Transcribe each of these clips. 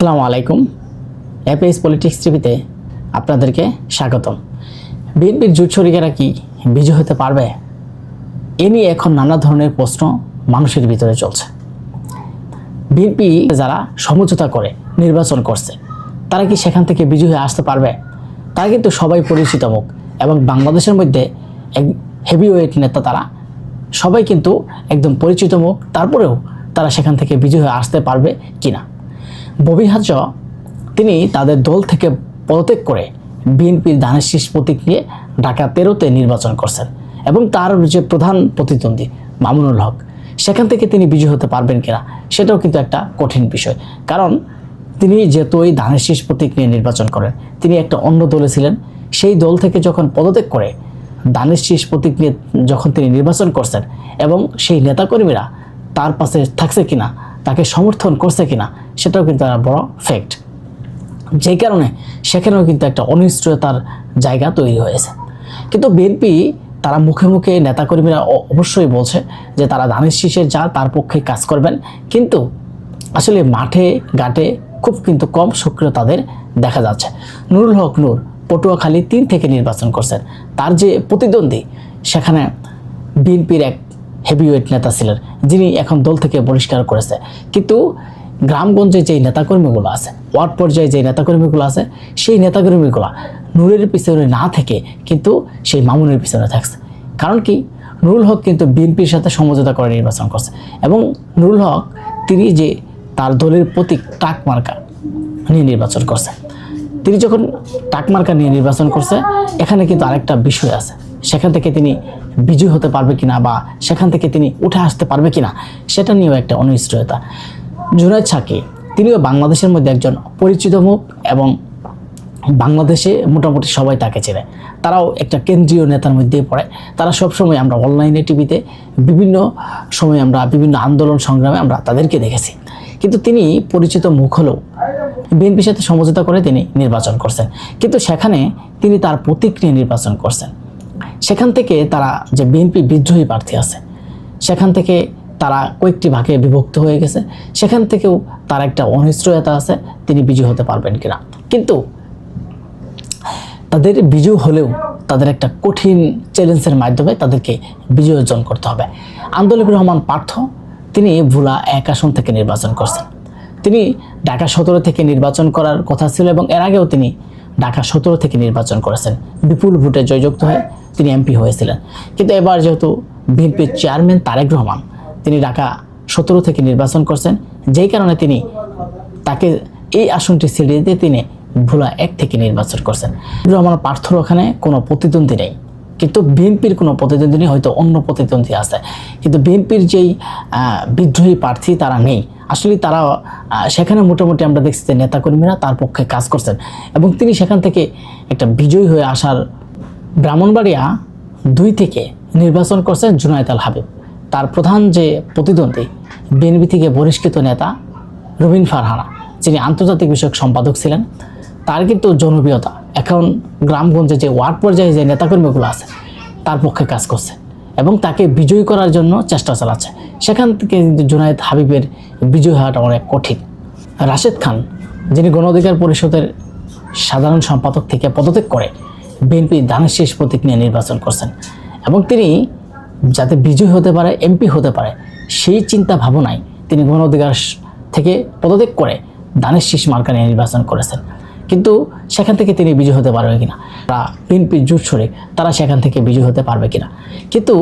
আসসালামু আলাইকুম। APS politics টিভিতে আপনাদেরকে স্বাগতম। বিএনপির জোট শরিকেরা কি বিজয় হতে পারবে? এ নিয়ে এখন নানা ধরনের প্রশ্ন মানুষের ভিতরে চলছে। বিএনপি যারা সমঝোতা করে নির্বাচন করছে, তারা কি সেখান থেকে বিজয় হয়ে আসতে পারবে? তারা কিন্তু সবাই পরিচিত মুখ এবং বাংলাদেশের মধ্যে এক হেভিওয়েট নেতা তারা। সবাই কিন্তু একদম পরিচিত মুখ, তারপরেও তারা সেখান থেকে বিজয় হয়ে আসতে পারবে কিনা? ববি হাজ তিনি তাদের দল থেকে পদত্যাগ করে বিএনপির ধানের শীষ প্রতীক নিয়ে ঢাকা তেরোতে নির্বাচন করছেন এবং তার যে প্রধান প্রতিদ্বন্দ্বী মামুনুল হক, সেখান থেকে তিনি বিজয় হতে পারবেন কিনা সেটাও কিন্তু একটা কঠিন বিষয়। কারণ তিনি যেহেতু ওই ধানের শীষ প্রতীক নিয়ে নির্বাচন করেন, তিনি একটা অন্য দলে ছিলেন। সেই দল থেকে যখন পদত্যাগ করে দানের শীষ প্রতীক নিয়ে যখন তিনি নির্বাচন করছেন এবং সেই নেতাকর্মীরা তার পাশে থাকছে কিনা তাকে সমর্থন করছে কিনা, সেটাও কিন্তু একটা বড় ফ্যাক্ট যেই কারণে সেখানেও কিন্তু একটা অনিশ্চয়তার জায়গা তৈরি হয়েছে। কিন্তু বিএনপি তারা মুখে মুখে নেতাকর্মীরা অবশ্যই বলছে যে তারা ধানের শীষের যা তার পক্ষে কাজ করবেন। কিন্তু আসলে মাঠে, ঘাটে খুব কিন্তু কম সক্রিয় তাদের দেখা যাচ্ছে। নুরুল হক নূর পটুয়াখালী তিন থেকে নির্বাচন করছেন। তার যে প্রতিদ্বন্দ্বী, সেখানে বিএনপির এক হেভিওয়েট নেতা ছিলেন, যিনি এখন দল থেকে বহিষ্কার করেছে। কিন্তু গ্রামগঞ্জে যেই নেতাকর্মীগুলো আছে ওয়ার্ড পর্যায়ে যে নেতাকর্মীগুলো আছে, সেই নেতাকর্মীগুলো নূরের পিছনে না থেকে কিন্তু সেই মামুনের পিছনে থাকছে। কারণ কি? নুরুল হক কিন্তু বিএনপির সাথে সমঝোতা করে নির্বাচন করছে এবং নুরুল হক তিনি যে তার দলের প্রতীক টাক মার্কা নিয়ে নির্বাচন করছে। তিনি যখন টাক মার্কা নিয়ে নির্বাচন করছে, এখানে কিন্তু আরেকটা বিষয় আছে। সেখান থেকে তিনি বিজয় হতে পারবে কিনা বা সেখান থেকে তিনি উঠে আসতে পারবে কিনা, সেটা নিয়েও একটা অনিশ্চয়তা। জুনায়দ সাকি, তিনিও বাংলাদেশের মধ্যে একজন পরিচিত মুখ এবং বাংলাদেশে মোটামুটি সবাই তাকে চেনে। তারাও একটা কেন্দ্রীয় নেতার মধ্যেই পড়ে। তারা সবসময় আমরা অনলাইনে টিভিতে, বিভিন্ন সময় আমরা বিভিন্ন আন্দোলন সংগ্রামে আমরা তাদেরকে দেখেছি। কিন্তু তিনি পরিচিত মুখ হলেও বিএনপির সাথে সমঝোতা করে তিনি নির্বাচন করছেন। কিন্তু সেখানে তিনি তার প্রতিক্রিয়া নির্বাচন করছেন। সেখান থেকে তারা যে বিএনপি বিদ্রোহী প্রার্থী আছে, সেখান থেকে তারা কয়েকটি ভাগে বিভক্ত হয়ে গেছে। সেখান থেকেও তার একটা অনিশ্চয়তা আছে, তিনি বিজয়ী হতে পারবেন কিনা। কিন্তু তাদের বিজয় হলেও তাদের একটা কঠিন চ্যালেঞ্জের মাধ্যমে তাদেরকে বিজয় অর্জন করতে হবে। আন্দোলিক রহমান পার্থ, তিনি ভোলা এক আসন থেকে নির্বাচন করছেন। তিনি ঢাকা সতেরো থেকে নির্বাচন করার কথা ছিল এবং এর আগেও তিনি ঢাকা সতেরো থেকে নির্বাচন করেছেন। বিপুল ভোটে জয়যুক্ত হয়ে তিনি এমপি হয়েছিলেন। কিন্তু এবার যেহেতু বিএনপির চেয়ারম্যান তারেক রহমান তিনি ঢাকা সতেরো থেকে নির্বাচন করছেন, যেই কারণে তিনি তাকে এই আসনটি ছেড়ে দিয়ে তিনি ভোলা এক থেকে নির্বাচন করছেন। রহমান পার্থর ওখানে কোনো প্রতিদ্বন্দ্বী নেই। কিন্তু বিএনপির কোনো প্রতিদ্বন্দ্বী নেই, হয়তো অন্য প্রতিদ্বন্দ্বী আছে। কিন্তু বিএনপির যেই বিদ্রোহী প্রার্থী তারা নেই। আসলে তারা সেখানে মোটামুটি আমরা দেখছি যে নেতাকর্মীরা তার পক্ষে কাজ করছেন। এবং তিনি সেখান থেকে একটা বিজয়ী হয়ে আসার ব্রাহ্মণবাড়িয়া দুই থেকে নির্বাচন করছেন জুনায়দ আল হাবিব। তার প্রধান যে প্রতিদ্বন্দ্বী, বিএনপি থেকে বহিষ্কৃত নেতা রবিন ফারহানা, যিনি আন্তর্জাতিক বিষয়ক সম্পাদক ছিলেন, তার কিন্তু জনপ্রিয়তা। এখন গ্রামগঞ্জে যে ওয়ার্ড পর্যায়ে যে নেতাকর্মীগুলো আছে তার পক্ষে কাজ করছে এবং তাকে বিজয়ী করার জন্য চেষ্টা চালাচ্ছে। সেখান থেকে জুনায়েদ হাবিবের বিজয় হওয়াটা অনেক কঠিন। রাশেদ খান, যিনি গণ অধিকার পরিষদের সাধারণ সম্পাদক থেকে পদত্যাগ করে বিএনপি দানের শেষ প্রতীক নিয়ে নির্বাচন করছেন এবং তিনি যাতে বিজয় হতে পারে, এমপি হতে পারে, সেই চিন্তা ভাবনায় তিনি গণ অধিকার থেকে পদত্যাগ করে দানের শীষ মার্কা নিয়ে নির্বাচন করেছেন। কিন্তু সেখান থেকে তিনি বিজয় হতে পারবে কিনা? তারা বিএনপির জুট সরে তারা সেখান থেকে বিজয় হতে পারবে কিনা? কিন্তু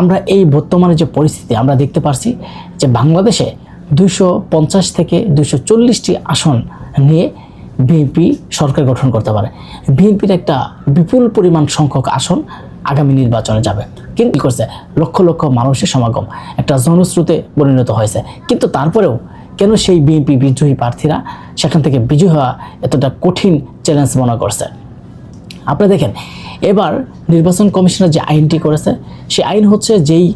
আমরা এই বর্তমানে যে পরিস্থিতি, আমরা দেখতে পারছি যে বাংলাদেশে দুইশো পঞ্চাশ থেকে দুশো চল্লিশটি আসন নিয়ে বিএনপি সরকার গঠন করতে পারে। বিএনপির একটা বিপুল পরিমাণ সংখ্যক আসন আগামী নির্বাচনে যাবে। কিন্তু করছে? লক্ষ লক্ষ মানুষের সমাগম, একটা জনস্রোতে পরিণত হয়েছে। কিন্তু তারপরেও কেন সেই বিএনপি বিদ্রোহী প্রার্থীরা সেখান থেকে বিজয় হওয়া এতটা কঠিন চ্যালেঞ্জ মনে করছে? আপনি দেখেন, এবার নির্বাচন কমিশনার যে আইনটি করেছে, সেই আইন হচ্ছে যেই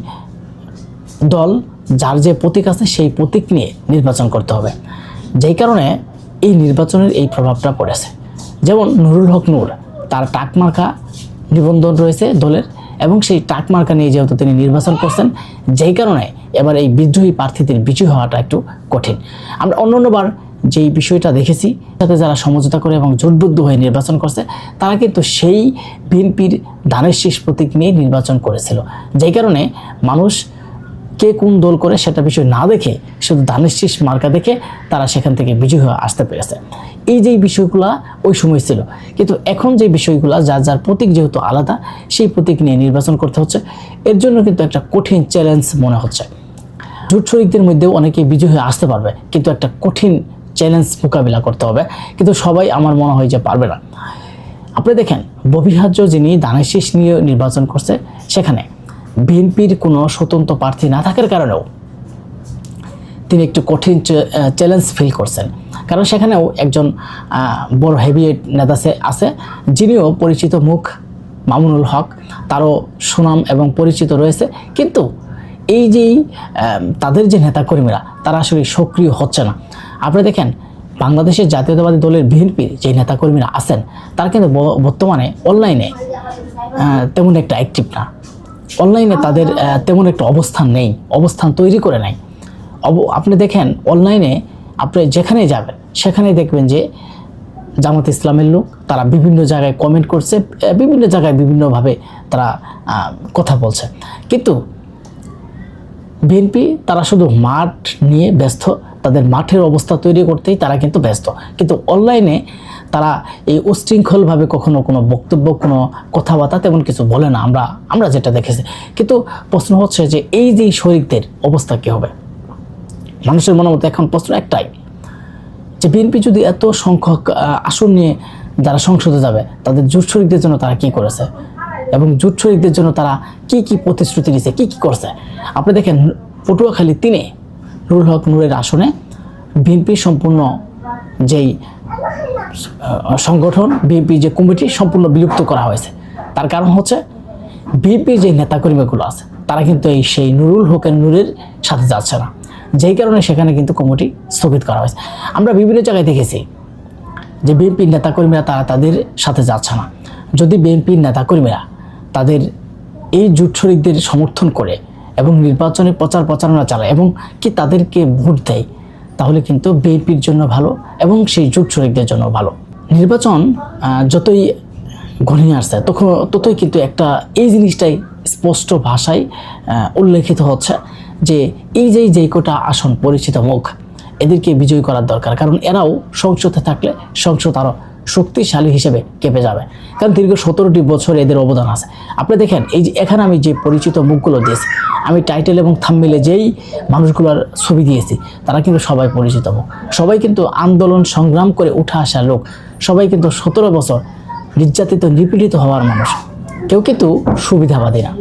দল যার যে প্রতীক আছে সেই প্রতীক নিয়ে নির্বাচন করতে হবে। যেই কারণে এই নির্বাচনের এই প্রভাবটা পড়েছে। যেমন নুরুল হক নূর, তার টাক মার্কা নিবন্ধন রয়েছে দলের এবং সেই টাকমার্কা নিয়ে যেহেতু তিনি নির্বাচন করছেন, যেই কারণে এবার এই বিদ্রোহী প্রার্থীদের বিজয় হওয়াটা একটু কঠিন। আমরা অন্য অন্যবার যেই বিষয়টা দেখেছি সাথে যারা সমঝোতা করে এবং জোটবদ্ধ হয়ে নির্বাচন করছে, তারা কিন্তু সেই বিএনপির ধানের শীষ প্রতীক নিয়ে নির্বাচন করেছিল। যেই কারণে মানুষ কে কোন দল করে সেটা বিষয় না দেখে, শুধু ধানের শীষ মার্কা দেখে তারা সেখান থেকে বিজয় হয়ে আসতে পেরেছে। এই যেই বিষয়গুলা ওই সময় ছিল। কিন্তু এখন যে বিষয়গুলো, যার যার প্রতীক যেহেতু আলাদা, সেই প্রতীক নিয়ে নির্বাচন করতে হচ্ছে। এর জন্য কিন্তু একটা কঠিন চ্যালেঞ্জ মনে হচ্ছে। জোট শরিকদের মধ্যেও অনেকে বিজয় হয়ে আসতে পারবে, কিন্তু একটা কঠিন চ্যালেঞ্জ মোকাবিলা করতে হবে। কিন্তু সবাই আমার মনে হয় যে পারবে না। আপনি দেখেন ববিহার্য যিনি দানের শীষ নিয়ে নির্বাচন করছে, সেখানে বিএনপির কোনো স্বতন্ত্র প্রার্থী না থাকার কারণেও তিনি একটু কঠিন চ্যালেঞ্জ ফিল করছেন। কারণ সেখানেও একজন বড় হেভিয়েট নেতা আছে, যিনিও পরিচিত মুখ মামুনুল হক, তারও সুনাম এবং পরিচিত রয়েছে। কিন্তু এই যেই তাদের যে নেতাকর্মীরা, তারা আসলে সক্রিয় হচ্ছে না। আপনি দেখেন, বাংলাদেশের জাতীয়তাবাদী দলের বিএনপির যে নেতাকর্মীরা আছেন, তারা কিন্তু বর্তমানে অনলাইনে তেমন একটা অ্যাক্টিভ না। অনলাইনে তাদের তেমন একটা অবস্থান নেই, অবস্থান তৈরি করে নাই। আপনি দেখেন অনলাইনে আপনি যেখানেই যাবেন, সেখানেই দেখবেন যে জামাত ইসলামের লোক, তারা বিভিন্ন জায়গায় কমেন্ট করছে বিভিন্ন জায়গায় বিভিন্নভাবে তারা কথা বলছে। কিন্তু বিএনপি তারা শুধু মাঠ নিয়ে ব্যস্ত, তাদের মাঠের অবস্থা তৈরি করতেই তারা কিন্তু ব্যস্ত। কিন্তু অনলাইনে তারা এই উশৃঙ্খলভাবে কখনো কোনো বক্তব্য, কোনো কথাবার্তা তেমন কিছু বলে না। আমরা আমরা যেটা দেখেছি। কিন্তু প্রশ্ন হচ্ছে যে এই যে শরিকদের অবস্থা কী হবে? মানুষের মনে মতো এখন প্রশ্ন একটাই, যে বিএনপি যদি এত সংখ্যক আসন নিয়ে যারা সংসদে যাবে, তাদের জোট শরিকদের জন্য তারা কি করেছে? এবং জোট শরিকদের জন্য তারা কি কি প্রতিশ্রুতি দিয়েছে, কি কি করছে। আপনি দেখেন, পটুয়াখালী তিনে নুরুল হক নূরের আসনে বিএনপি সম্পূর্ণ যেই সংগঠন, বিএনপি যে কমিটি সম্পূর্ণ বিলুপ্ত করা হয়েছে। তার কারণ হচ্ছে বিএনপির যে নেতাকর্মীগুলো আছে, তারা কিন্তু এই সেই নুরুল হকের নূরের সাথে যাচ্ছে না। যেই কারণে সেখানে কিন্তু কমিটি স্থগিত করা হয়েছে। আমরা বিভিন্ন জায়গায় দেখেছি যে বিএনপির নেতাকর্মীরা তারা তাদের সাথে যাচ্ছে না। যদি বিএনপির নেতাকর্মীরা তাদের এই জোট শরিকদের সমর্থন করে এবং নির্বাচনে প্রচার প্রচারণা চালায় এবং কি তাদেরকে ভোট দেয়, তাহলে কিন্তু বিএনপির জন্য ভালো এবং সেই জোট শরিকদের জন্য ভালো। নির্বাচন যতই ঘনিয়ে আসছে, তখন, ততই কিন্তু একটা এই জিনিসটাই স্পষ্ট ভাষায় উল্লেখিত হচ্ছে যে এই যে যেই কোটা আসন পরিচিত মুখ, এদেরকে বিজয়ী করার দরকার। কারণ এরাও সংসদে থাকলে সংসদ আরও শক্তিশালী হিসেবে কেঁপে যাবে। কারণ দীর্ঘ সতেরোটি বছর এদের অবদান আছে। আপনি দেখেন, এই যে এখানে আমি যে পরিচিত মুখগুলো দিয়েছি, আমি টাইটেল এবং থাম্মিলে যেই মানুষগুলোর ছবি দিয়েছি, তারা কিন্তু সবাই পরিচিত মুখ। সবাই কিন্তু আন্দোলন সংগ্রাম করে উঠে আসা লোক। সবাই কিন্তু সতেরো বছর নির্যাতিত, নিপীড়িত হওয়ার মানুষ। কেউ কিন্তু সুবিধাবাদী না।